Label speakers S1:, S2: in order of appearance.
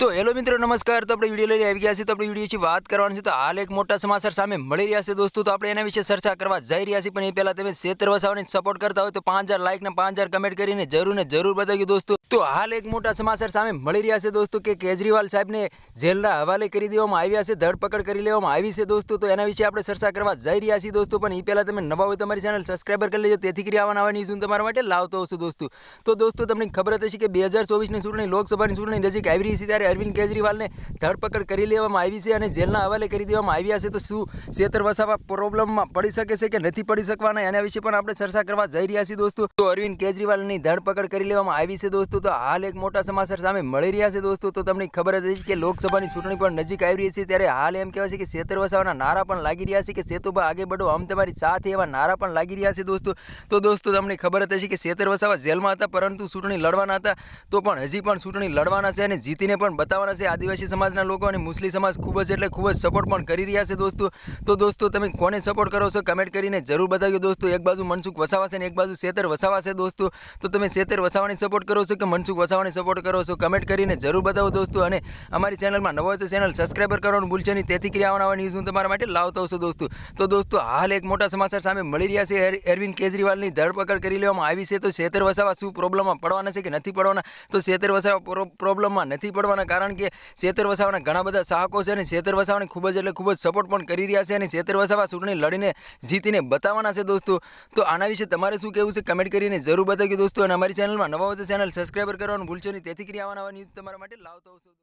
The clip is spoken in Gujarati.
S1: તો હેલો મિત્રો, નમસ્કાર. તો આપણે વીડિયો લઈને આવી ગયા છીએ. તો આપણે વીડિયો વાત કરવાની છે. તો હાલ એક મોટા સમાચાર સામે મળી રહ્યા છે દોસ્તો. તો આપણે એના વિશે ચર્ચા કરવા જઈ રહ્યા છીએ. પણ એ પહેલાં તમે સેતર વસાવાને સપોર્ટ કરતા હોય તો પાંચ હજાર લાઈક ને પાંચ હજાર કમેન્ટ કરીને જરૂર ને જરૂર બતાવ્યું દોસ્તો. તો હાલ એક મોટા સમાચાર સામે મળી રહ્યા છે દોસ્તો કે કેજરીવાલ સાહેબને જેલના હવાલે કરી દેવામાં આવ્યા છે. ધરપકડ કરી લેવામાં આવી છે દોસ્તો. તો એના વિશે આપણે ચર્ચા કરવા જઈ રહ્યા છીએ દોસ્તો. પણ એ પહેલાં તમે નવા હોય તમારી ચેનલ સબસ્ક્રાઈબર કરી લેજો. તેથી કરી આવવાના ન્યૂઝ હું તમારા માટે લાવતો હશું દોસ્તો. તો દોસ્તો તમને ખબર હતી કે બે હજાર ચોવીસની ચૂંટણી, લોકસભાની ચૂંટણી નજીક આવી રહી છે ત્યારે અરવિંદ કેજરીવાલને ધરપકડ કરી લેવામાં આવી છે અને જેલના હવાલે કરી દેવામાં આવ્યા છે, તો શું શેતર વસાવા પ્રોબ્લેમમાં પડી શકે છે કે નથી પડી શકવાના એના વિશે પણ આપણે ચર્ચા કરવા જઈ રહ્યા છીએ દોસ્તો. તો અરવિંદ કેજરીવાલની ધરપકડ કરી લેવામાં આવી છે દોસ્તો, તો હાલ એક મોટા સમાચાર સામે મળી રહ્યા છે દોસ્તો, તો તમને ખબર જ હશે કે લોકસભાની ચૂંટણી પણ નજીક આવી રહી છે, ત્યારે હાલ એમ કહેવાય છે કે શેતર વસાવાના નારા પણ લાગી રહ્યા છે કે સેતુભા આગે બઢો આમ તમારી સાથે એવા નારા પણ લાગી રહ્યા છે દોસ્તો. તો દોસ્તો, તમને ખબર જ હશે કે શેતર વસાવા જેલમાં હતા, પરંતુ ચૂંટણી લડવાના હતા, તો પણ હજી પણ ચૂંટણી લડવાના છે અને જીતીને પણ બતાવવાના છે. આદિવાસી સમાજના લોકો અને મુસ્લિમ સમાજ ખૂબ જ એટલે ખૂબ જ સપોર્ટ પણ કરી રહ્યા છે દોસ્તો. તો દોસ્તો, તમે કોને સપોર્ટ કરો છો? કમેન્ટ કરીને જરૂર બતાવ્યો દોસ્તો. એક બાજુ મનસુખ વસાવા છે અને એક બાજુ શેતર વસાવા છે દોસ્તો. તો તમે શેતર વસાવાની સપોર્ટ કરો છો કે મનસુખ વસાવાની સપોર્ટ કરો છો? કમેન્ટ કરીને જરૂર બતાવો દોસ્તો. અને અમારી ચેનલમાં નવો હોય તો ચેનલ સબસ્ક્રાઈબર કરવાનું ભૂલશે નહીં. તેથી કરી આવવાના ન્યૂઝ હું તમારા માટે લાવતો છું દોસ્તો. તો દોસ્તો, હાલ એક મોટા સમાચાર સામે મળી રહ્યા છે. અરવિંદ કેજરીવાલની ધરપકડ કરી લેવામાં આવી છે. તો શેતર વસાવા શું પ્રોબ્લેમમાં પડવાના છે કે નથી પડવાના? તો શેતર વસાવા પ્રો- પ્રોબ્લેમમાં નથી પડવાના કારણ કે શેતર વસાવાના ઘણા બધા શાહકો છે અને શેતર વસાવાને ખૂબ જ એટલે ખૂબ જ સપોર્ટ પણ કરી રહ્યા છે અને શેતર વસાવા ચૂંટણી લડીને જીતીને બતાવવાના છે દોસ્તો. તો આના વિશે તમારે શું કહેવું છે કમેન્ટ કરીને જરૂર બતાવ્યું દોસ્તો અને અમારી ચેનલમાં નવા તો ચેનલ સબસ્ક્રાઈબર કરવાનું ભૂલશો નહીં. તેથી કરી આવવાના ન્યૂઝ તમારા માટે લાવતો છું